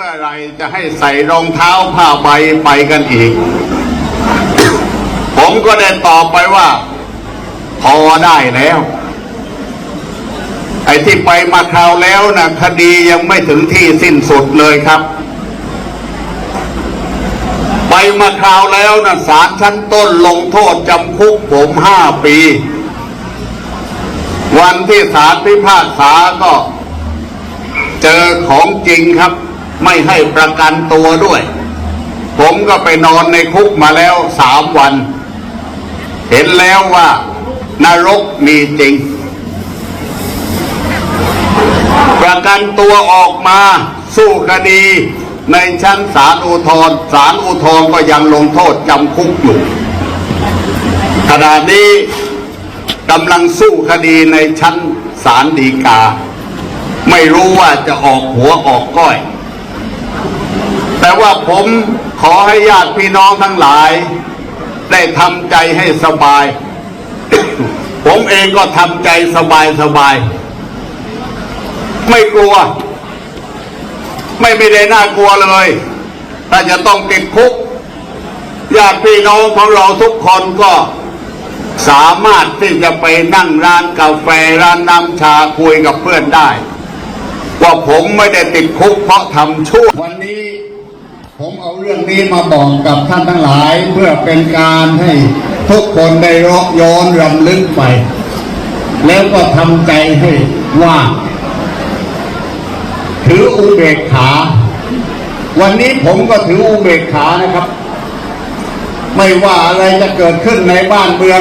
เมื่อไรจะให้ใส่รองเท้าผ้าใบไปกันอีก ผมก็ได้ตอบไปว่า พอได้แล้ว ไอ้ที่ไปมาคราวแล้วนะคดียังไม่ถึงที่สิ้นสุดเลยครับ ไปมาคราวแล้วนะศาลชั้นต้นลงโทษจำคุกผมห้าปี วันที่ศาลพิพากษาก็เจอของจริงครับ ไม่ให้ประกันตัวด้วย ผมก็ไปนอนในคุกมาแล้วสามวัน เห็นแล้วว่านรกมีจริง ประกันตัวออกมาสู้คดีในชั้นศาลอุทธรณ์ศาลอุทธรณ์ก็ยังลงโทษจำคุกอยู่ขณะนี้กำลังสู้คดีในชั้นศาลฎีกา ไม่รู้ว่าจะออกหัวออกก้อย แต่ว่าผมขอให้ญาติพี่น้องทั้งหลาย ได้ทำใจให้สบาย ผมเองก็ทำใจสบายสบาย ไม่กลัว ไม่ไม่ได้น่ากลัวเลยถ้าจะต้องติดคุกญาติพี่น้องของเราทุกคนก็สามารถที่จะไปนั่งร้านกาแฟร้านน้ำชาคุยกับเพื่อนได้ ว่าผมไม่ได้ติดคุกเพราะทำชั่ววันนี้ ผมเอาเรื่องนี้มาบอกกับท่านทั้งหลาย เพื่อเป็นการให้ทุกคนได้รอกย้อนรำลึกไป แล้วก็ทำใจให้ว่างถืออุเบกขา วันนี้ผมก็ถืออุเบกขานะครับ ไม่ว่าอะไรจะเกิดขึ้นในบ้านเมือง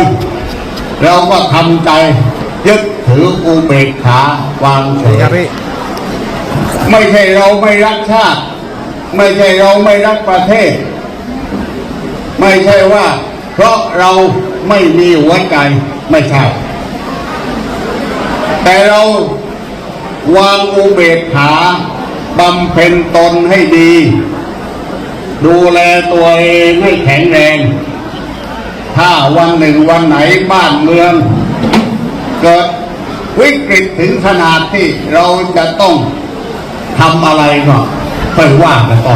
เราก็ทำใจยึดถืออุเบกขาวางเฉยครับพี่ไม่ใช่เราไม่รักชาติ ไม่ใช่เราไม่รักประเทศ ไม่ใช่ว่า เพราะเราไม่มีหัวใจไม่ใช่ แต่เราวางอุเบกขาบำเพ็ญตนให้ดี ดูแลตัวเองให้แข็งแรง ถ้าวันหนึ่งวันไหนบ้านเมือง เกิดวิกฤตถึงขนาดที่เราจะต้องทำอะไรก็ ค่อยว่ากันตอน